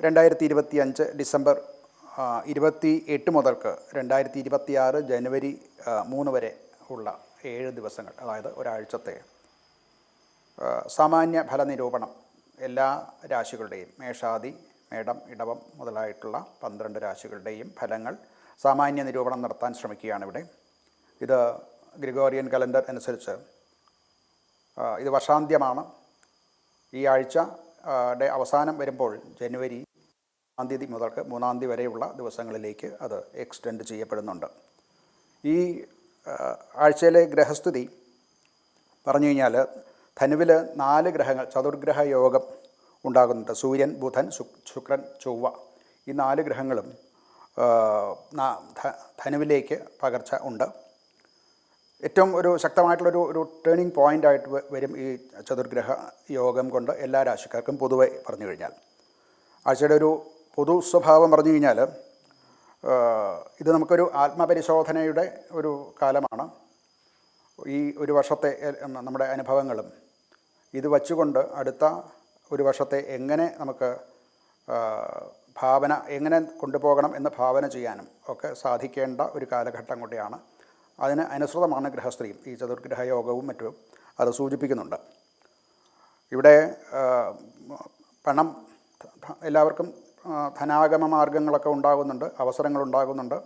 രണ്ടായിരത്തി ഇരുപത്തി അഞ്ച് ഡിസംബർ ഇരുപത്തി എട്ട് മുതൽക്ക് രണ്ടായിരത്തി ഇരുപത്തി ആറ് ജനുവരി മൂന്ന് വരെ ഉള്ള ഏഴ് ദിവസങ്ങൾ അതായത് ഒരാഴ്ചത്തെ സാമാന്യ ഫലനിരൂപണം എല്ലാ രാശികളുടെയും മേഷാദി മേടം ഇടവം മുതലായിട്ടുള്ള പന്ത്രണ്ട് രാശികളുടെയും ഫലങ്ങൾ സാമാന്യ നിരൂപണം നടത്താൻ ശ്രമിക്കുകയാണ് ഇവിടെ ഇത് ഗ്രിഗോറിയൻ കലണ്ടർ അനുസരിച്ച് ഇത് വർഷാന്ത്യമാണ്. ഈ ആഴ്ച അവസാനം വരുമ്പോൾ ജനുവരി തീയതി മുതൽക്ക് മൂന്നാം തീയതി വരെയുള്ള ദിവസങ്ങളിലേക്ക് അത് എക്സ്റ്റെൻഡ് ചെയ്യപ്പെടുന്നുണ്ട്. ഈ ആഴ്ചയിലെ ഗ്രഹസ്ഥിതി പറഞ്ഞു കഴിഞ്ഞാൽ ധനുവിൽ നാല് ഗ്രഹങ്ങൾ ചതുർഗ്രഹ യോഗം ഉണ്ടാകുന്നുണ്ട്. സൂര്യൻ ബുധൻ ശുക്രൻ ചൊവ്വ ഈ നാല് ഗ്രഹങ്ങളും ധനുവിലേക്ക് പകർച്ച ഉണ്ട്. ഏറ്റവും ഒരു ശക്തമായിട്ടുള്ളൊരു ഒരു ടേണിംഗ് പോയിന്റ് ആയിട്ട് വരും ഈ ചതുർഗ്രഹ യോഗം കൊണ്ട് എല്ലാ രാശിക്കാർക്കും പൊതുവെ പറഞ്ഞു കഴിഞ്ഞാൽ. ആഴ്ചയുടെ ഒരു പൊതു സ്വഭാവം പറഞ്ഞു കഴിഞ്ഞാൽ ഇത് നമുക്കൊരു ആത്മപരിശോധനയുടെ ഒരു കാലമാണ്. ഈ ഒരു വർഷത്തെ നമ്മുടെ അനുഭവങ്ങളും. ഇത് വച്ചുകൊണ്ട് അടുത്ത ഒരു വർഷത്തെ എങ്ങനെ നമുക്ക് ഭാവന എങ്ങനെ കൊണ്ടുപോകണം എന്ന് ഭാവന ചെയ്യാനും ഒക്കെ സാധിക്കേണ്ട ഒരു കാലഘട്ടം കൂടിയാണ്. അതിന് അനുസൃതമാണ് ഗൃഹസ്ത്രീയും. ഈ ചതുർഗ്രഹ യോഗവും മറ്റും അത് സൂചിപ്പിക്കുന്നുണ്ട്. ഇവിടെ പണം എല്ലാവർക്കും ധനാഗമ മാർഗങ്ങളൊക്കെ ഉണ്ടാകുന്നുണ്ട് അവസരങ്ങൾ ഉണ്ടാകുന്നുണ്ട്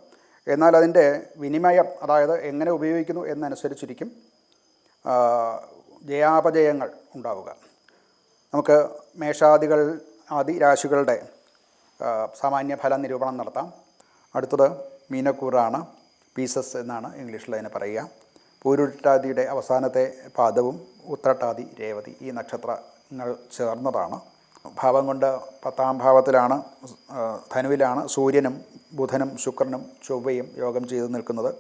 എന്നാൽ അതിന്റെ വിനിമയം അതായത് എങ്ങനെ ഉപയോഗിക്കുന്നു എന്നനുസരിച്ചിരിക്കും ജയാപജയങ്ങൾ ഉണ്ടാവുക. നമുക്ക് മേഷാദികൾ ആദി രാശികളുടെ സാമാന്യ ഫല നിരൂപണം നടത്താം. അടുത്തത് മീനക്കൂറാണ് പീസസ് എന്നാണ് ഇംഗ്ലീഷിൽ അതിനെ പറയുക. പൂരുട്ടാതിയുടെ അവസാനത്തെ പാദവും ഉത്രട്ടാതി രേവതി ഈ നക്ഷത്രങ്ങൾ ചേർന്നതാണ്. ഭാവം കൊണ്ട് പത്താം ഭാവത്തിലാണ് ധനുവിലാണ് സൂര്യനും ബുധനും ശുക്രനും ചൊവ്വയും യോഗം ചെയ്ത് നിൽക്കുന്നത്.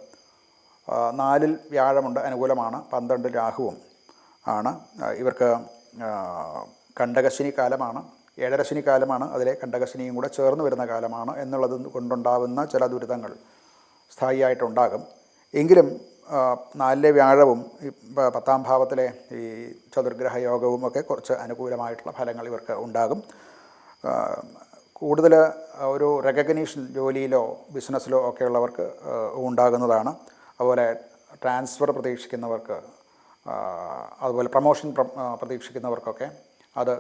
നാലിൽ വ്യാഴമുണ്ട് അനുകൂലമാണ്. പന്ത്രണ്ട് രാഹുവും ആണ്. ഇവർക്ക് കണ്ടകശിനി കാലമാണ്. ഏഴരശിനി കാലമാണ്. അതിലെ കണ്ടകശിനിയും കൂടെ ചേർന്ന് വരുന്ന കാലമാണ് എന്നുള്ളത് കൊണ്ടുണ്ടാകുന്ന ചില ദുരിതങ്ങൾ സ്ഥായിയായിട്ടുണ്ടാകും. എങ്കിലും നാലിലെ വ്യാഴവും ഈ പത്താം ഭാവത്തിലെ ഈ ചതുർഗ്രഹ യോഗവും ഒക്കെ കുറച്ച് അനുകൂലമായിട്ടുള്ള ഫലങ്ങൾ ഇവർക്ക് ഉണ്ടാകും. കൂടുതൽ ഒരു റെക്കഗ്നീഷൻ ജോലിയിലോ ബിസിനസ്സിലോ ഒക്കെ ഉള്ളവർക്ക് ഉണ്ടാകുന്നതാണ്. അതുപോലെ ട്രാൻസ്ഫർ പ്രതീക്ഷിക്കുന്നവർക്ക് അതുപോലെ പ്രൊമോഷൻ പ്രതീക്ഷിക്കുന്നവർക്കൊക്കെ അത്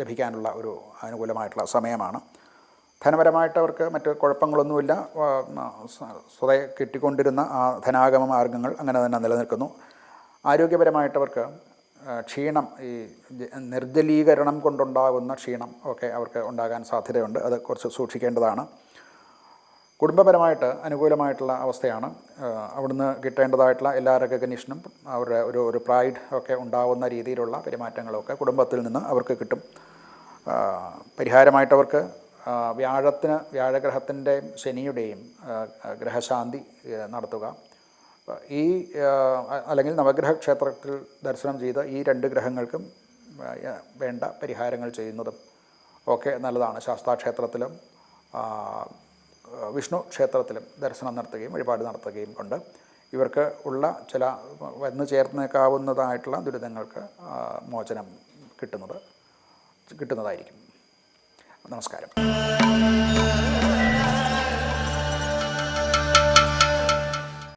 ലഭിക്കാനുള്ള ഒരു അനുകൂലമായിട്ടുള്ള സമയമാണ്. ധനപരമായിട്ട് അവർക്ക് മറ്റ് കുഴപ്പങ്ങളൊന്നുമില്ല. സ്വതേ കിട്ടിക്കൊണ്ടിരുന്ന ആ ധനാഗമ മാർഗങ്ങൾ അങ്ങനെ തന്നെ നിലനിൽക്കുന്നു. ആരോഗ്യപരമായിട്ടവർക്ക് ക്ഷീണം ഈ നിർജലീകരണം കൊണ്ടുണ്ടാകുന്ന ക്ഷീണം ഒക്കെ അവർക്ക് ഉണ്ടാകാൻ സാധ്യതയുണ്ട്. അത് കുറച്ച് സൂക്ഷിക്കേണ്ടതാണ്. കുടുംബപരമായിട്ട് അനുകൂലമായിട്ടുള്ള അവസ്ഥയാണ്. അവിടുന്ന് കിട്ടേണ്ടതായിട്ടുള്ള എല്ലാ റെക്കഗ്നീഷനും അവരുടെ ഒരു ഒരു പ്രൈഡ് ഒക്കെ ഉണ്ടാകുന്ന രീതിയിലുള്ള പെരുമാറ്റങ്ങളൊക്കെ കുടുംബത്തിൽ നിന്ന് അവർക്ക് കിട്ടും. പരിഹാരമായിട്ടവർക്ക് വ്യാഴത്തിന് വ്യാഴഗ്രഹത്തിന്റെയും ശനിയുടെയും ഗ്രഹശാന്തി നടത്തുക. ഈ അല്ലെങ്കിൽ നവഗ്രഹ ക്ഷേത്രത്തിൽ ദർശനം ചെയ്ത ഈ രണ്ട് ഗ്രഹങ്ങൾക്കും വേണ്ട പരിഹാരങ്ങൾ ചെയ്യുന്നതും ഒക്കെ നല്ലതാണ്. ശാസ്താക്ഷേത്രത്തിലും വിഷ്ണു ക്ഷേത്രത്തിലും ദർശനം നടത്തുകയും വഴിപാട് നടത്തുകയും കൊണ്ട് ഇവർക്ക് ഉള്ള ചില വന്നു ചേർന്നേക്കാവുന്നതായിട്ടുള്ള ദുരിതങ്ങൾക്ക് മോചനം കിട്ടുന്നത് കിട്ടുന്നതായിരിക്കും. നമസ്കാരം.